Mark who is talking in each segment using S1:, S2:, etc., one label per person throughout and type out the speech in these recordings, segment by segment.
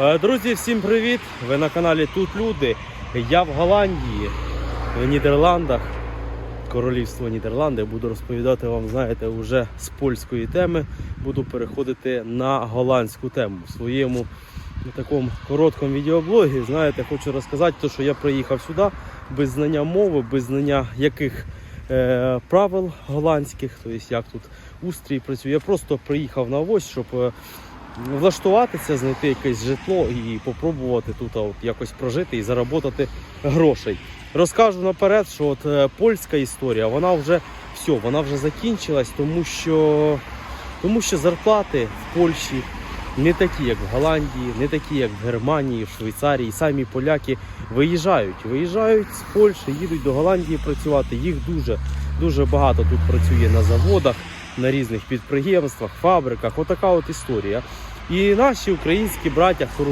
S1: Е, Друзі, всім привіт! Ви на каналі Тут Люди. Я в Голландії, в Нідерландах, Королівство Нідерланди. Буду розповідати вам, знаєте, вже з польської теми. Буду переходити на голландську тему. В своєму такому короткому відеоблогі, знаєте, хочу розказати, те, що я приїхав сюди без знання мови, без знання яких е, правил голландських, тобто як тут устрій працює. Я просто приїхав на ось, щоб. Влаштуватися, знайти якесь житло і попробувати тут от, якось прожити і заробити грошей. Розкажу наперед, що от е, польська історія, вона вже все, вона вже закінчилась, тому що, тому що зарплати в Польщі не такі, як в Голландії, не такі, як в Германії, в Швейцарії. Самі поляки виїжджають. Виїжджають з Польщі, їдуть до Голландії працювати. Їх дуже, дуже багато тут працює на заводах, на різних підприємствах, фабриках. Отака от історія. І наші українські браття, хто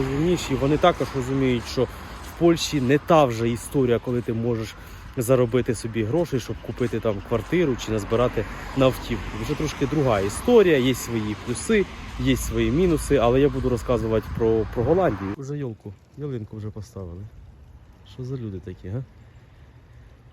S1: вони також розуміють, що в Польщі не та вже історія, коли ти можеш заробити собі гроші, щоб купити там квартиру чи назбирати на автівку. Вже трошки друга історія, є свої плюси, є свої мінуси, але я буду розказувати про, про Голландію. Уже йолку, ялинку вже поставили. Що за люди такі, га?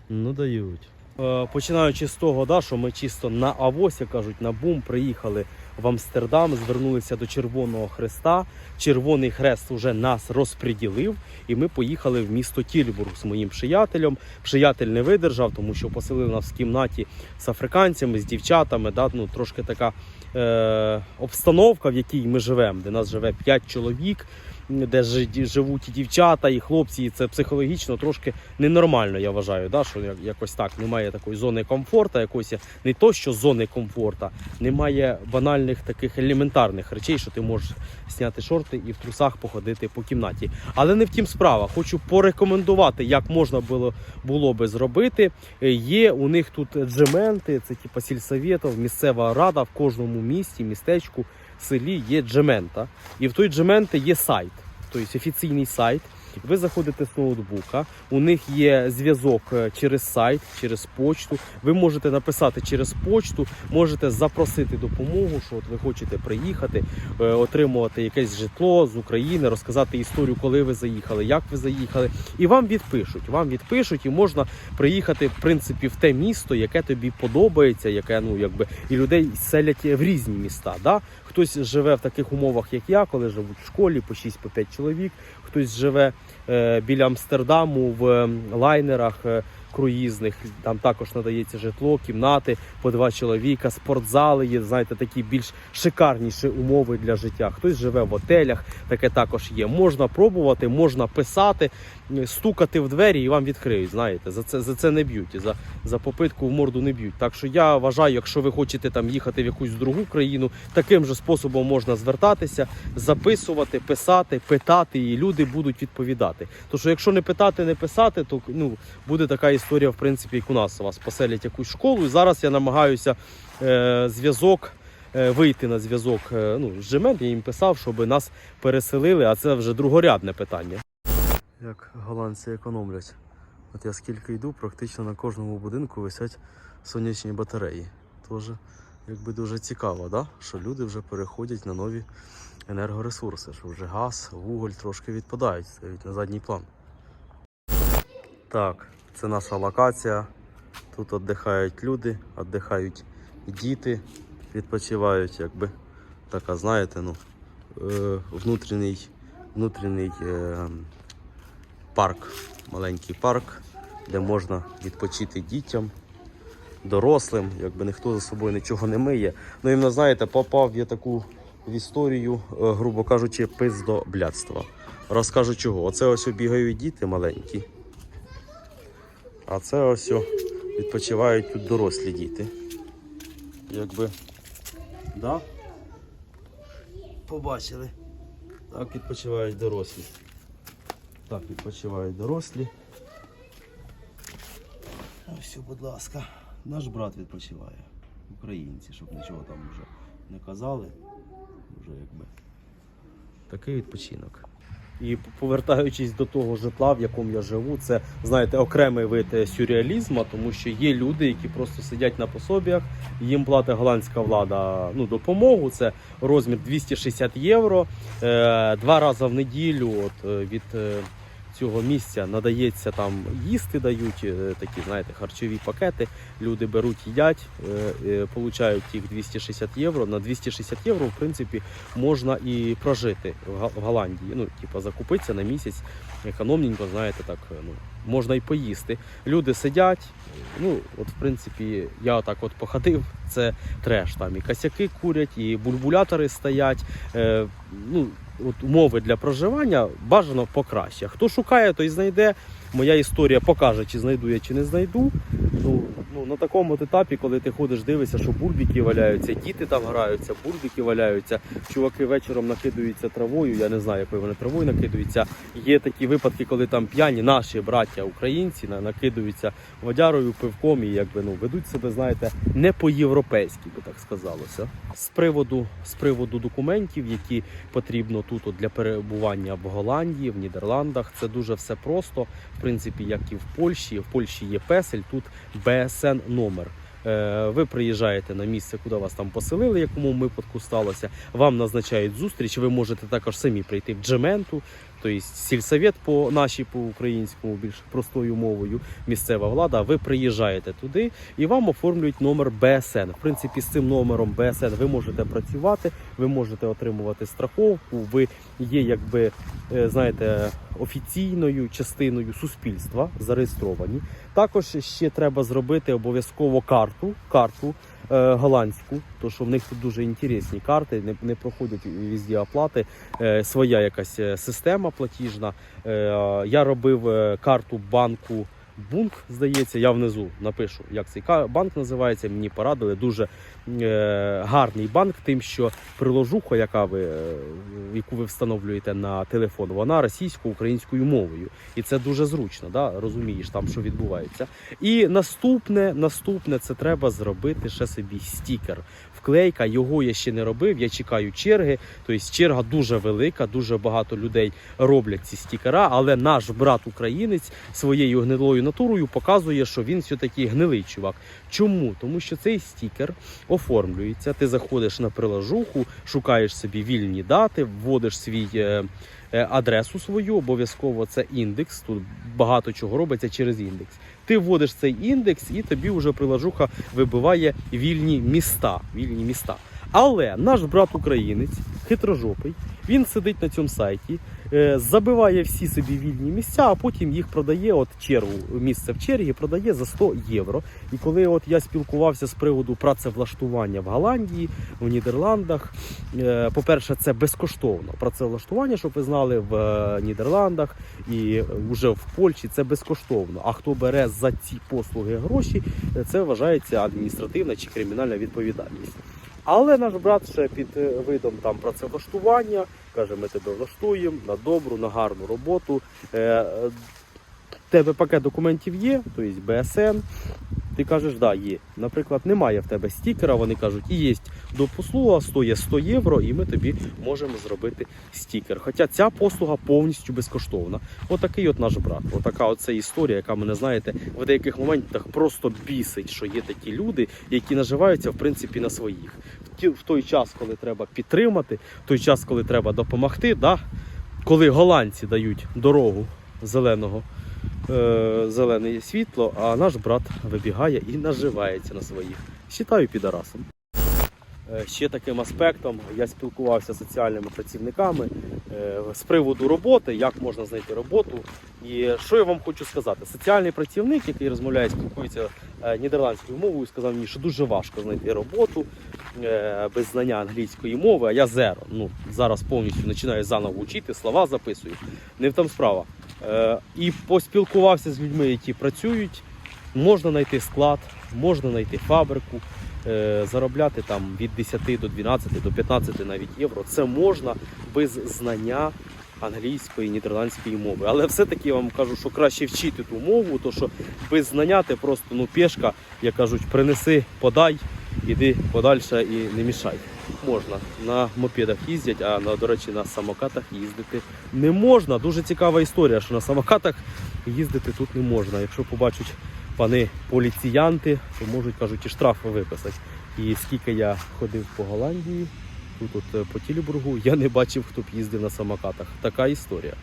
S1: Ну дають. Е, Починаючи з того, да, що ми чисто на авось, як кажуть, на бум приїхали в Амстердам, звернулися до Червоного Хреста. Червоний Хрест вже нас розподілив, і ми поїхали в місто Тільбург з моїм приятелем. Приятель не видержав, тому що поселили нас в кімнаті з африканцями, з дівчатами. Да, ну, трошки така е, обстановка, в якій ми живемо, де нас живе 5 чоловік. Де жи- живуть і дівчата, і хлопці, і це психологічно трошки ненормально, я вважаю, да? що якось так немає такої зони комфорту, якоїсь не то, що зони комфорту, немає банальних таких елементарних речей, що ти можеш зняти шорти і в трусах походити по кімнаті. Але не в тім справа. Хочу порекомендувати, як можна було, було би зробити. Є у них тут джементи, це типа сільсоветів, місцева рада в кожному місті, містечку, селі є джемента. І в той джементи є сайт, тобто офіційний сайт. Ви заходите з ноутбука, у них є зв'язок е, через сайт, через почту. Ви можете написати через почту, можете запросити допомогу, що от ви хочете приїхати, е, отримувати якесь житло з України, розказати історію, коли ви заїхали, як ви заїхали. І вам відпишуть. Вам відпишуть, і можна приїхати в принципі в те місто, яке тобі подобається, яке ну якби і людей селять в різні міста. Да? Хтось живе в таких умовах, як я, коли живуть в школі по 6 по 5 чоловік. Хтось живе е, біля Амстердаму в е, лайнерах е, круїзних. Там також надається житло, кімнати по два чоловіка, спортзали є. Знаєте, такі більш шикарніші умови для життя. Хтось живе в готелях, таке також є. Можна пробувати, можна писати, стукати в двері і вам відкриють. Знаєте, за це за це не б'ють. За, за попитку в морду не б'ють. Так що я вважаю, якщо ви хочете там їхати в якусь другу країну, таким же способом можна звертатися, записувати, писати, питати, і люди будуть відповідати. То що якщо не питати, не писати, то ну буде така історія, в принципі, як у нас вас поселять якусь школу. І зараз я намагаюся е, зв'язок. е, Вийти на зв'язок е, ну, з Джемем, я їм писав, щоб нас переселили, а це вже другорядне питання. Як голландці економлять. От я скільки йду, практично на кожному будинку висять сонячні батареї. Тоже якби дуже цікаво, да? що люди вже переходять на нові енергоресурси, що вже газ, вуголь трошки відпадають, стають на задній план. Так, це наша локація. Тут віддихають люди, віддихають діти, відпочивають, якби така, знаєте, ну, е, внутрішній, внутрішній е, парк, маленький парк, де можна відпочити дітям, дорослим, якби ніхто за собою нічого не миє. Ну, іменно, знаєте, попав я таку в історію, е, грубо кажучи, пиздоблядства. Розкажу чого. Оце ось бігають діти маленькі. А це ось відпочивають тут дорослі діти. Якби. Да? Побачили. Так відпочивають дорослі. Так відпочивають дорослі. Ось, будь ласка, наш брат відпочиває. Українці, щоб нічого там вже не казали. Вже якби. Такий відпочинок. І повертаючись до того житла, в якому я живу, це знаєте окремий вид е, сюрреалізму, тому що є люди, які просто сидять на пособіях, їм платить голландська влада ну, допомогу. Це розмір 260 євро. Е, два рази в неділю от, е, від цього місця надається там їсти, дають е, такі, знаєте, харчові пакети. Люди беруть, їдять, е, е, получають їх 260 євро. На 260 євро, в принципі, можна і прожити в Голландії. Ну, типу, закупитися на місяць економненько, знаєте, так ну, можна і поїсти. Люди сидять. Ну, от, в принципі, я отак от походив, це треш. Там і косяки курять, і бульбулятори стоять. Е, ну, от умови для проживання бажано покраще. Хто шукає, той знайде. Моя історія покаже, чи знайду я, чи не знайду. Ну, ну на такому етапі, коли ти ходиш, дивишся, що бульбіки валяються, діти там граються, бульбіки валяються, чуваки вечором накидаються травою. Я не знаю, якою вони травою накидаються. Є такі випадки, коли там п'яні наші браття українці на- накидаються водярою, пивком і якби ну ведуть себе, знаєте, не по-європейськи, би так сказалося. З приводу з приводу документів, які потрібно тут от для перебування в Голландії, в Нідерландах, це дуже все просто. В принципі, як і в Польщі. В Польщі є песель, тут БСН номер. Е, Ви приїжджаєте на місце, куди вас там поселили, якому випадку сталося. Вам назначають зустріч. Ви можете також самі прийти в Джементу, тобто сільсовет по нашій по українському, більш простою мовою, місцева влада. Ви приїжджаєте туди і вам оформлюють номер БСН. В принципі, з цим номером БСН ви можете працювати, ви можете отримувати страховку. Ви є, якби е, знаєте, офіційною частиною суспільства зареєстровані. Також ще треба зробити обов'язково карту, карту голландську, то що в них тут дуже інтересні карти, не, не проходять візді оплати. Е, своя якась е, система платіжна. Е, я робив е, карту банку. Бунк, здається, я внизу напишу, як цей банк називається. Мені порадили. Дуже е, гарний банк, тим, що приложуха, яка ви, е, яку ви встановлюєте на телефон, вона російсько-українською мовою. І це дуже зручно, да? розумієш там, що відбувається. І наступне, наступне це треба зробити ще собі стікер. Вклейка, його я ще не робив. Я чекаю черги. Тобто черга дуже велика, дуже багато людей роблять ці стікера, але наш брат українець своєю гнилою натурою показує, що він все-таки гнилий чувак. Чому? Тому що цей стікер оформлюється. Ти заходиш на приложуху, шукаєш собі вільні дати, вводиш свій. е, е, Адресу свою, обов'язково це індекс. Тут багато чого робиться через індекс. Ти вводиш цей індекс, і тобі вже приложуха вибиває вільні міста. Вільні міста. Але наш брат українець, хитрожопий, він сидить на цьому сайті, е, забиває всі собі вільні місця, а потім їх продає. От чергу місце в чергі продає за 100 євро. І коли от я спілкувався з приводу працевлаштування в Голландії, в Нідерландах, е, по-перше, це безкоштовно. Працевлаштування, щоб ви знали, в е, Нідерландах і вже в Польщі це безкоштовно. А хто бере за ці послуги гроші, це вважається адміністративна чи кримінальна відповідальність. Але наш брат ще під е, видом там працевлаштування каже: ми тебе влаштуємо на добру, на гарну роботу. Е, е, тебе пакет документів є, тобто БСН. Ти кажеш, да, є. Наприклад, немає в тебе стікера, вони кажуть, і є допослуга, стоїть 100 євро, і ми тобі можемо зробити стікер. Хоча ця послуга повністю безкоштовна. Отакий от наш брат. Отака от історія, яка мене, знаєте, в деяких моментах просто бісить, що є такі люди, які наживаються в принципі на своїх. В той час, коли треба підтримати, в той час, коли треба допомогти, да? коли голландці дають дорогу зеленого е, зелене світло, а наш брат вибігає і наживається на своїх. Считаю підарасом. Е, Ще таким аспектом я спілкувався з соціальними працівниками е, з приводу роботи, як можна знайти роботу. І що я вам хочу сказати? Соціальний працівник, який розмовляє, спілкується нідерландською мовою, сказав мені, що дуже важко знайти роботу без знання англійської мови, а я зеро. Ну, зараз повністю починаю заново вчити, слова записую. Не в там справа. Е, І поспілкувався з людьми, які працюють. Можна знайти склад, можна знайти фабрику, е, заробляти там від 10 до 12 до 15 навіть євро. Це можна без знання англійської, нідерландської мови. Але все-таки я вам кажу, що краще вчити ту мову, то що без знання ти просто ну пішка, як кажуть, принеси, подай іди подальше і не мішай. Можна. На мопедах їздять, а до речі, на самокатах їздити не можна. Дуже цікава історія, що на самокатах їздити тут не можна. Якщо побачать пани поліціянти, то можуть кажуть і штрафи виписати. І скільки я ходив по Голландії, тут от е, по Тілібургу, я не бачив, хто б їздив на самокатах. Така історія.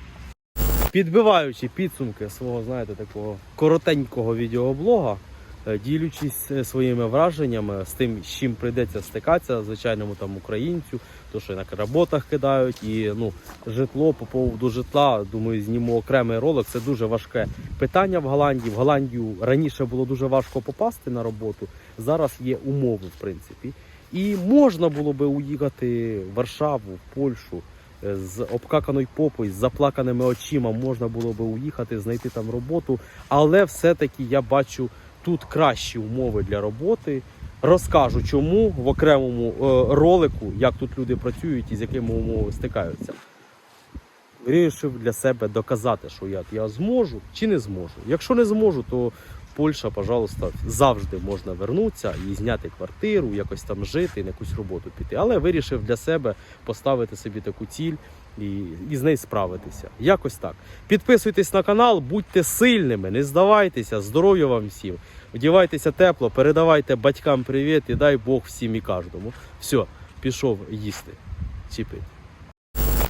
S1: Підбиваючи підсумки свого, знаєте, такого коротенького відеоблога, ділючись е, своїми враженнями з тим, з чим прийдеться стикатися звичайному там українцю, то що на роботах кидають, і ну житло по поводу житла. Думаю, зніму окремий ролик. Це дуже важке питання в Голландії. В Голландію раніше було дуже важко попасти на роботу. Зараз є умови, в принципі. І можна було би уїхати в Варшаву, в Польщу е, з обкаканою попою, з заплаканими очима. Можна було би уїхати, знайти там роботу. Але все-таки я бачу тут кращі умови для роботи. Розкажу, чому в окремому е, ролику, як тут люди працюють і з якими умовами стикаються. Вирішив для себе доказати, що я, я зможу чи не зможу. Якщо не зможу, то Польща, пожалуйста, завжди можна вернутися і зняти квартиру, якось там жити, на якусь роботу піти. Але вирішив для себе поставити собі таку ціль і, і з нею справитися. Якось так. Підписуйтесь на канал, будьте сильними, не здавайтеся, здоров'я вам всім. Вдівайтеся тепло, передавайте батькам привіт і дай Бог всім і кожному. Все, пішов їсти. Чіпить.